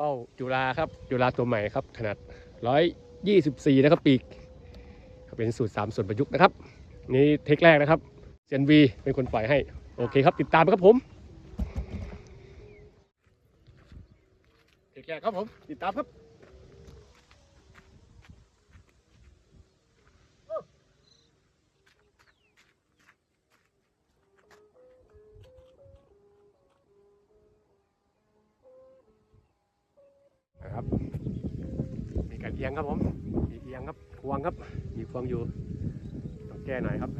ว้าวจุฬาครับ จุฬาตัวใหม่ครับ ขนาด 124 นะครับปีก เป็นสูตร 3 ส่วนประยุกต์นะครับ นี่เทคแรกนะครับเซนวีเป็นคนปล่อยให้ โอเคครับ ติดตามครับผม เทคแรกครับผม ติดตามครับ อียงครับผมมีเอียงครับควงครับมีควงอยู่ต้องแก้หน่อยครับ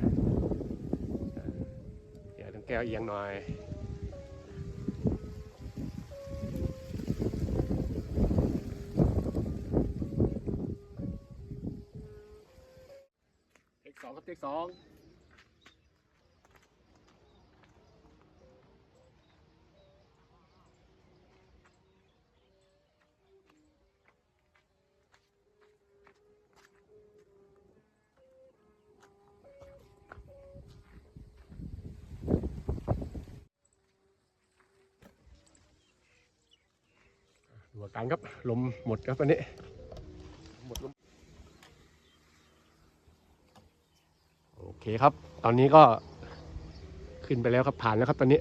เอ่อเดี๋ยวต้องแก้เอียงหน่อยเทคสองครับเทคสอง ดูอาการครับลมหมดครับอันนี้หมดลมโอเคครับ ตอนนี้ก็ขึ้นไปแล้วครับผ่านแล้วครับตอนนี้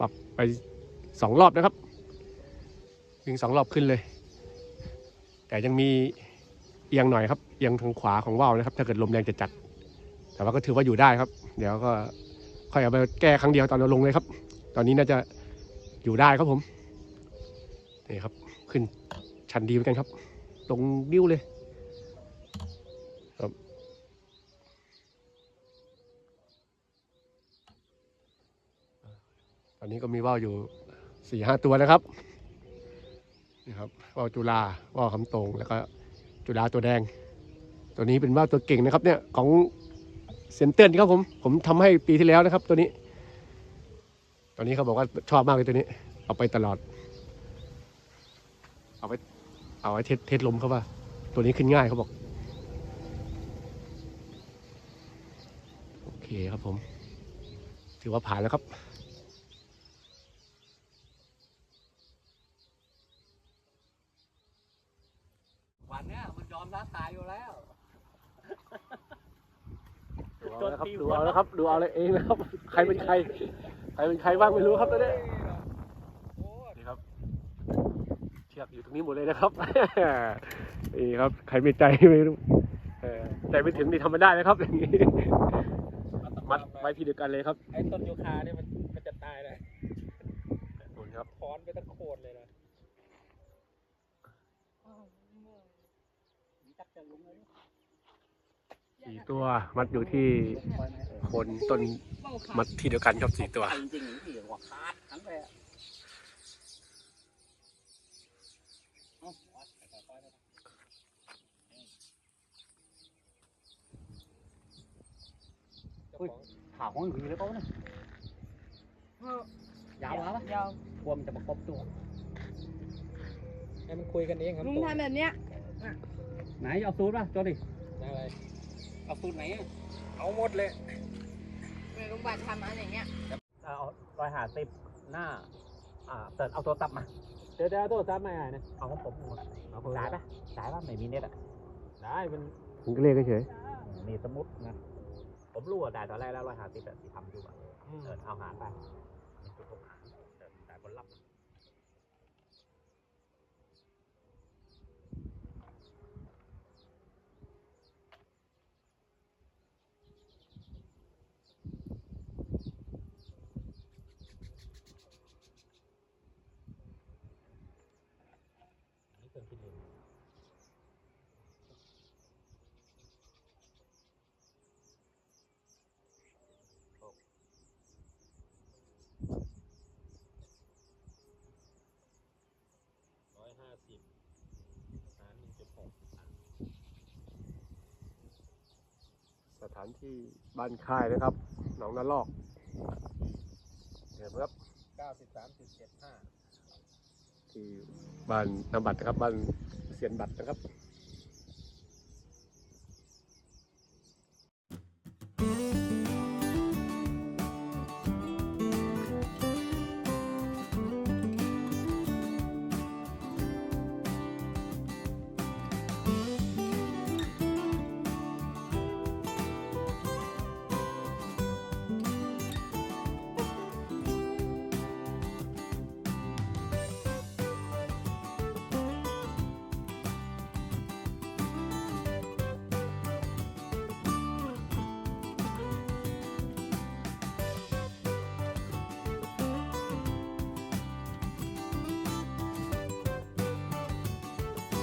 ปรับไปสองรอบนะครับวิ่งสองรอบขึ้นเลย แต่ยังมีเอียงหน่อยครับเอียงทางขวาของว่าวนะครับ ถ้าเกิดลมแรงจะจัด แต่ว่าก็ถือว่าอยู่ได้ครับ เดี๋ยวก็ค่อยเอาไปแก้ครั้งเดียวตอนเราลงเลยครับ ตอนนี้น่าจะอยู่ได้ครับผมนี่ครับ ขึ้นชันดีเหมือนกันครับ ลงดิ้วเลยครับตอนนี้ก็มีว่าวอยู่สี่ห้าตัวนะครับนี่ครับว่าวจุฬาว่าวคำตรงแล้วก็จุฬาตัวแดง ตัวนี้เป็นว่าวตัวเก่งนะครับเนี่ยของเซนเตอร์ครับผมผมทำให้ปีที่แล้วนะครับ ตัวนี้ ตอนนี้เขาบอกว่าชอบมากเลยตัวนี้ เอาไปตลอด เอาไว้เอาไว้เทสเทสลมเขาว่า ตัวนี้ขึ้นง่ายเขาบอก โอเคครับผม ถือว่าผ่านแล้วครับวันเนี้ยมันยอมท้าทายอยู่แล้ว ดูเอาแล้วครับ ดูเอาแล้วครับ ดูเอาเลยเองนะครับ ใครเป็นใคร ใครเป็นใครบ้างไม่รู้ครับตอนนี้นี่ครับ เชื อกอยู่ตรงนี้หมดเลยนะครับนี่ครับใครไม่ใจไม่รู้เออใจไม่ถึงนี่ทำไม่ได้นะครับอย่างนี้มัดไว้ที่เดียวกันเลยครับไอ้ต้นยูคาเนี่ยมันมันจะตายเลยนู่นครับถอนไปตะโคตรเลยนะจับจะลุงเลยสี่ตัวมัดอยู่ที่โคนต้นมัดที่เดียวกันครับสี่ตัวจริงๆที่หัวขาดทั้งไปอะเอาปล่อยไปๆ อุ้ยขาของหนีเลยเขาเนี่ยยาวแล้วปะยาวกลัวมันจะประกบตัวให้มันคุยกันเองครับลุงทำแบบเนี้ยไหนเอาสูตรป่ะโจดิอะไรเอาสูตรไหนอะเอาหมดเลยเหมือนลุงบาททำอะไรอย่างเงี้ยเอารอยหาติบหน้าอ่าเติร์เอาตัวตับมาเดี๋ยวเดี๋ยวเอาตัวตับมาไหนเอาของผมเอาสายปะสายปะไม่มีเน็ตอะได้มันผมก็เรียกเฉยนี่สมมตินะ ผมรู้ว่าได้ตอนแรกแล้วร้อยห้าสิบแต่ที่ทำอยู่อะเออเอาหารไปนี่คือผมหารเออแต่ผลลัพธ์ นี่เป็นที่หนึ่ง ร้อยห้าสิบหารหนึ่งจุดหก สถานที่บ้านค่ายนะครับ หนองนาลอกเห็นไหมครับเก้าสิบสามจุดเจ็ดห้าที่บ้านนำบัตรนะครับ บ้านเสียนบัตรนะครับ